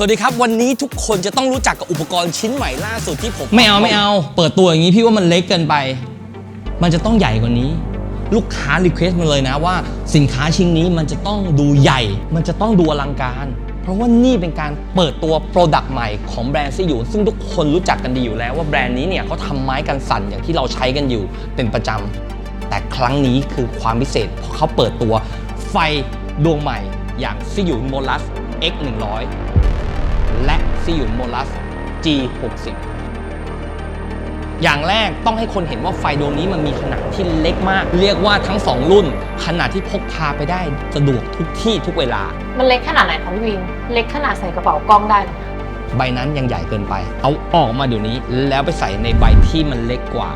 สวัสดีครับ วันนี้ทุกคนจะต้องรู้จักกับอุปกรณ์ชิ้นใหม่ล่าสุดที่ผมไม่เอาไม่เอา เปิดตัวอย่างนี้พี่ว่ามันเล็กเกินไป มันจะต้องใหญ่กว่านี้ ลูกค้ารีเควสต์มาเลยนะว่า สินค้าชิ้นนี้มันจะต้องดูใหญ่ มันจะต้องดูอลังการ เพราะว่านี่เป็นการเปิดตัวโปรดักต์ใหม่ของแบรนด์ซีอยู่ซึ่งทุกคนรู้จักกันดีอยู่แล้วว่าแบรนด์นี้เนี่ยเขาทำไม้กันสั่นอย่างที่เราใช้กันอยู่เป็นประจำแต่ครั้งนี้คือความพิเศษเพราะเขาเปิดตัวไฟดวงใหม่อย่างซิยูโมลัส X 100 และซิยูโมลัส G 60 อย่างแรกต้องให้คนเห็นว่าไฟดวงนี้มันมีขนาดที่เล็กมาก เรียกว่าทั้ง 2 รุ่น ขนาดที่พกพาไปได้สะดวกทุกที่ทุกเวลา มันเล็กขนาดไหนคะพี่วินเล็กขนาดใส่กระเป๋ากล้องได้เหรอใบนั้นยังใหญ่เกินไป เอาออกมาเดี๋ยวนี้แล้วไปใส่ในใบที่มันเล็กกว่า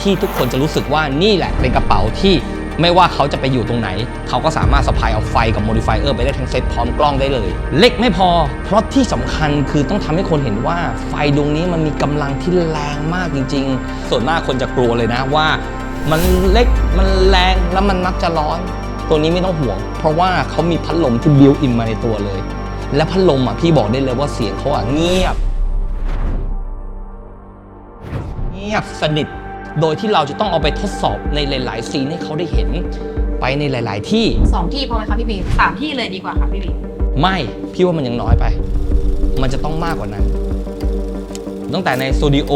ที่ทุกคนจะรู้สึกว่านี่แหละเป็นกระเป๋าที่ ไม่ว่าเขาจะไปอยู่ตรงไหน เขาก็สามารถสะพายเอาไฟกับโมดิฟายเออร์ไปได้ทั้งเซตพร้อมกล้องได้เลย เล็กไม่พอ เพราะที่สำคัญคือต้องทำให้คนเห็นว่าไฟดวงนี้มันมีกำลังที่แรงมากจริง ๆ ส่วนมากคนจะกลัวเลยนะว่า มันเล็กมันแรงแล้วมันมักจะร้อน ตัวนี้ไม่ต้องห่วง เพราะว่าเขามีพัดลมที่บิวอินมาในตัวเลย และพัดลมอะพี่บอกได้เลยว่าเสียงเขาอะเงียบ เงียบสนิท โดยที่เราจะต้องเอาไปทดสอบในหลาย ๆ ซีนให้เขาได้เห็นไปในหลาย ๆ ที่สองที่พอไหมคะพี่วินสามที่เลยดีกว่าค่ะพี่วินไม่พี่ว่ามันยังน้อยไป มันจะต้องมากกว่านั้น ตั้งแต่ในสตูดิโอ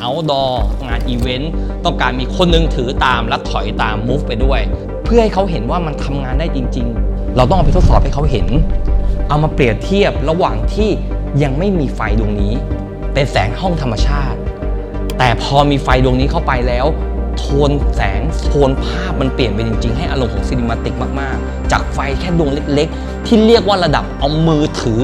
เอาดองานอีเวนต์ต้องการมีคนหนึงถือตามและถอยตาม move ไปด้วย เพื่อให้เขาเห็นว่ามันทำงานได้จริง ๆ เราต้องเอาไปทดสอบให้เขาเห็น เอามาเปรียบเทียบระหว่างที่ยังไม่มีไฟดวงนี้ เป็นแสงห้องธรรมชาติ แต่พอมีไฟดวงนี้เข้าไปแล้ว โทนแสงโทนภาพมันเปลี่ยนไปจริง ๆ ให้อารมณ์ของซีนิมาติกมากๆ จากไฟแค่ดวงเล็ก ๆ ที่เรียกว่าระดับเอามือถือ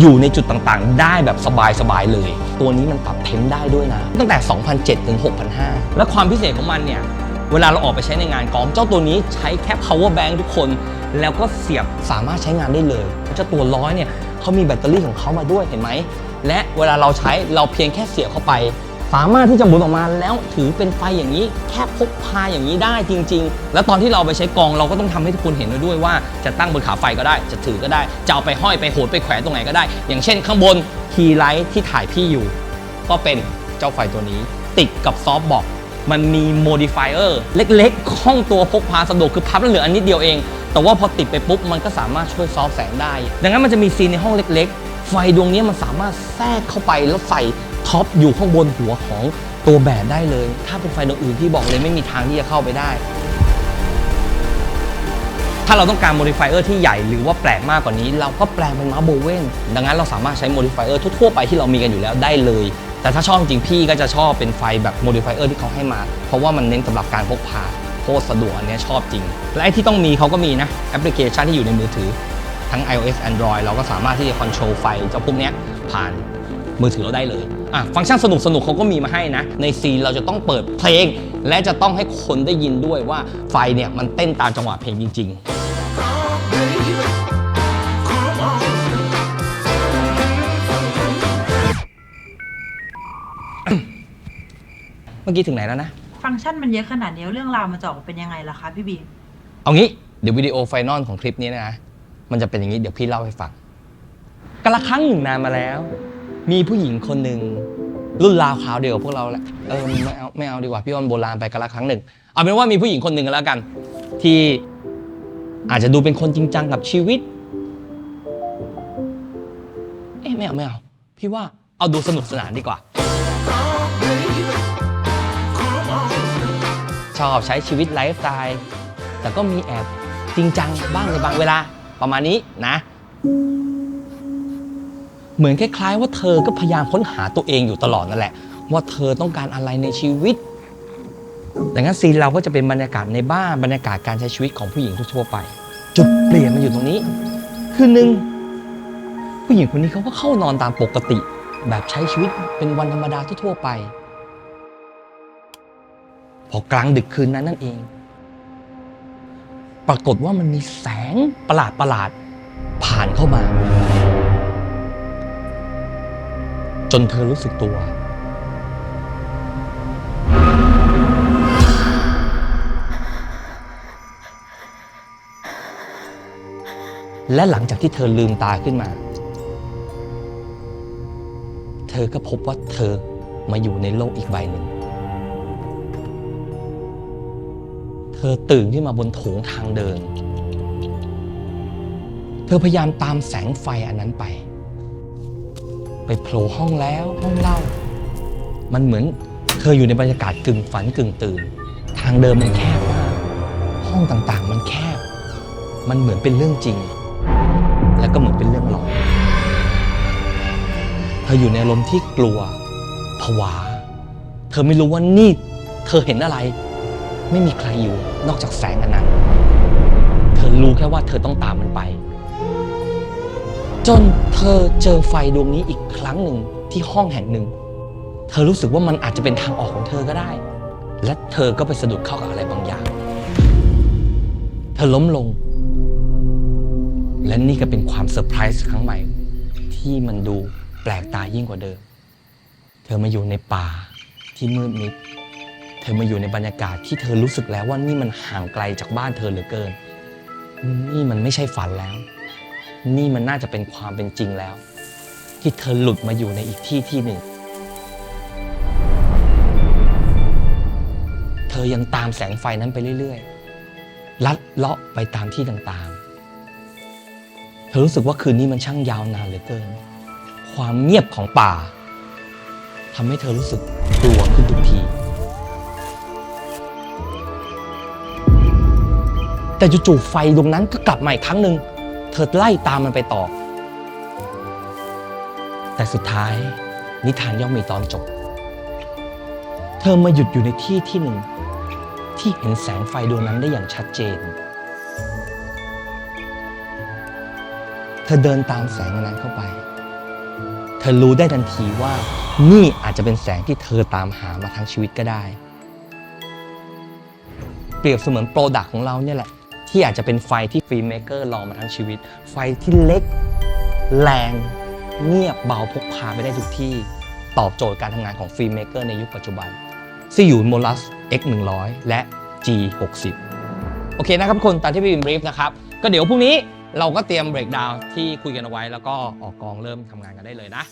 อยู่ในจุดต่างๆ ได้แบบสบาย ๆ เลย ตัวนี้มันปรับเทมได้ด้วยนะ ตั้งแต่ 2,007 ถึง 6,500 และความพิเศษของมันเนี่ย เวลาเราออกไปใช้ในงานกองเจ้าตัวนี้ใช้แค่ power bank ทุกคน แล้วก็เสียบสามารถใช้งานได้เลย เจ้าตัวร้อยเนี่ยเขามีแบตเตอรี่ของเขามาด้วยเห็นไหม และเวลาเราใช้เราเพียงแค่เสียบเข้าไป สามารถที่จะหมุนออกมาแล้วถือเป็นไฟอย่างนี้ แค่พกพาอย่างนี้ได้จริง ๆ แล้วตอนที่เราไปใช้กองเราก็ต้องทำให้ทุกคนเห็นด้วยว่าจะตั้งบนขาไฟก็ได้ จะถือก็ได้ จะเอาไปห้อยไปโหดไปแขวนตรงไหนก็ได้ อย่างเช่น ข้างบนคีย์ไลท์ที่ถ่ายพี่อยู่ ก็เป็นเจ้าไฟตัวนี้ ติดกับซอฟต์บอกมันมีโมดิฟายเออร์เล็กๆห้องตัวพกพาสะดวกคือพับแล้วเหลืออันนิดเดียวเอง แต่ว่าพอติดไปปุ๊บมันก็สามารถช่วยซอฟแสงได้ ดังนั้นมันจะมีซีนในห้องเล็ก ๆ ไฟดวงนี้มันสามารถแทรกเข้าไปแล้วใส่ ท็อปอยู่ข้างบนหัวของตัวแบตได้เลย ถ้าเป็นไฟดวงอื่นพี่บอกเลยไม่มีทางที่จะเข้าไปได้ ถ้าเราต้องการโมดิฟายเออร์ที่ใหญ่หรือว่าแปลกมากกว่านี้ เราก็แปลงเป็นมาโบเวนดังนั้นเราสามารถใช้โมดิฟายเออร์ทั่วๆไปที่เรามีกันอยู่แล้วได้เลย แต่ถ้าชอบจริงพี่ก็จะชอบเป็นไฟแบบโมดิฟายเออร์ที่เขาให้มา เพราะว่ามันเน้นสำหรับการพกพาโคตรสะดวกอันนี้ชอบจริง และไอ้ที่ต้องมีเขาก็มีนะแอปพลิเคชันที่อยู่ในมือถือทั้ง iOS Android เราก็สามารถที่จะคอนโทรลไฟเจ้าพวกนี้ผ่าน มือถือเราได้เลยอะฟังก์ชันสนุกสนุกๆเขาก็มีมาให้นะ ในซีนเราจะต้องเปิดเพลง และจะต้องให้คนได้ยินด้วยว่าไฟเนี่ยมันเต้นตามจังหวะเพลงจริง ๆเมื่อกี้ถึงไหนแล้วนะ ฟังก์ชันมันเยอะขนาดนี้เรื่องราวมันจะออกมาเป็นยังไงล่ะคะพี่บีม เอางี้เดี๋ยววิดีโอไฟนอลของคลิปนี้นะ มันจะเป็นอย่างนี้เดี๋ยวพี่เล่าให้ฟังกละครั้งหนึ่งนานมาแล้ว มีผู้หญิงคนหนึ่งรุ่นราวคราวเดียวกับพวกเราแหละเออไม่เอาไม่เอาดีกว่าพี่อ้อนโบราณไปกันละครั้งหนึ่ง เอาเป็นว่ามีผู้หญิงคนหนึ่งกันแล้วกัน ที่อาจจะดูเป็นคนจริงจังกับชีวิต เอ๊ะไม่เอาไม่เอาพี่ว่าเอาดูสนุกสนานดีกว่า ชอบใช้ชีวิตไลฟ์สไตล์แต่ก็มีแอบจริงจังบ้างในบางเวลาประมาณนี้นะ เหมือนคล้ายๆ ว่าเธอก็พยายามค้นหาตัวเองอยู่ตลอดนั่นแหละ ว่าเธอต้องการอะไรในชีวิตดังนั้นซีนเราก็จะเป็นบรรยากาศในบ้านบรรยากาศการใช้ชีวิตของผู้หญิงทั่วๆไป จุดเปลี่ยนมันอยู่ตรงนี้ คือหนึ่งผู้หญิงคนนี้เขาก็เข้านอนตามปกติ แบบใช้ชีวิตเป็นวันธรรมดาทั่วๆไป พอกลางดึกคืนนั้นนั่นเอง ปรากฏว่ามันมีแสงประหลาดประหลาดผ่านเข้ามา จนเธอรู้สึกตัว และหลังจากที่เธอลืมตาขึ้นมา เธอก็พบว่าเธอมาอยู่ในโลกอีกใบหนึ่ง เธอตื่นขึ้นมาบนโถงทางเดิน เธอพยายามตามแสงไฟอันนั้นไป ไปโผล่ห้องแล้วห้องเล่า มันเหมือนเธออยู่ในบรรยากาศกึ่งฝันกึ่งตื่น ทางเดินมันแคบมากห้องต่างๆ มันแคบ มันเหมือนเป็นเรื่องจริง และก็เหมือนเป็นเรื่องหลอนเธออยู่ในอารมที่กลัวผวา เธอไม่รู้ว่านี่ เธอเห็นอะไร ไม่มีใครอยู่นอกจากแสงอันนั้น เธอรู้แค่ว่าเธอต้องตามมันไป จนเธอเจอไฟดวงนี้อีกครั้งหนึ่งที่ห้องแห่งหนึ่ง เธอรู้สึกว่ามันอาจจะเป็นทางออกของเธอก็ได้ และเธอก็ไปสะดุดเข้ากับอะไรบางอย่าง เธอล้มลง และนี่ก็เป็นความเซอร์ไพรส์ครั้งใหม่ ที่มันดูแปลกตายิ่งกว่าเดิม เธอมาอยู่ในป่าที่มืดมิด เธอมาอยู่ในบรรยากาศที่เธอรู้สึกแล้วว่านี่มันห่างไกลจากบ้านเธอเหลือเกิน นี่มันไม่ใช่ฝันแล้ว นี่มันน่าจะเป็นความเป็นจริงแล้ว ที่เธอหลุดมาอยู่ในอีกที่ที่หนึ่ง เธอยังตามแสงไฟนั้นไปเรื่อยๆ ลัดเลาะไปตามที่ต่างๆ เธอรู้สึกว่าคืนนี้มันช่างยาวนานเหลือเกิน ความเงียบของป่าทำให้เธอรู้สึกกลัวขึ้นทุกทีแต่จู่ๆไฟดวงนั้นก็กลับมาอีกครั้งหนึ่ง เธอไล่ตามมันไปต่อ แต่สุดท้ายนิทานย่อมมีตอนจบ เธอมาหยุดอยู่ในที่ที่หนึ่ง ที่เห็นแสงไฟดวงนั้นได้อย่างชัดเจน เธอเดินตามแสงนนั้นเข้าไป เธอรู้ได้ทันทีว่านี่อาจจะเป็นแสงที่เธอตามหามาทั้งชีวิตก็ได้ เปรียบเสมือนโปรดักต์ของเราเนี่ยแหละ ที่อาจจะเป็นไฟที่ฟิล์มเมเกอร์รอมาทั้งชีวิต ไฟที่เล็ก แรง เงียบเบาพกพาไปได้ทุกที่ ตอบโจทย์การทำงานของฟิล์มเมเกอร์ในยุคปัจจุบันซีอยู่โมลัส X 1 0 0 และ G 6 0 โอเคนะครับทุกคนตามที่พี่บิมบรีฟนะครับ ก็เดี๋ยวพรุ่งนี้เราก็เตรียมเบรกดาวน์ที่คุยกันเอาไว้ แล้วก็ออกกองเริ่มทำงานกันได้เลยนะ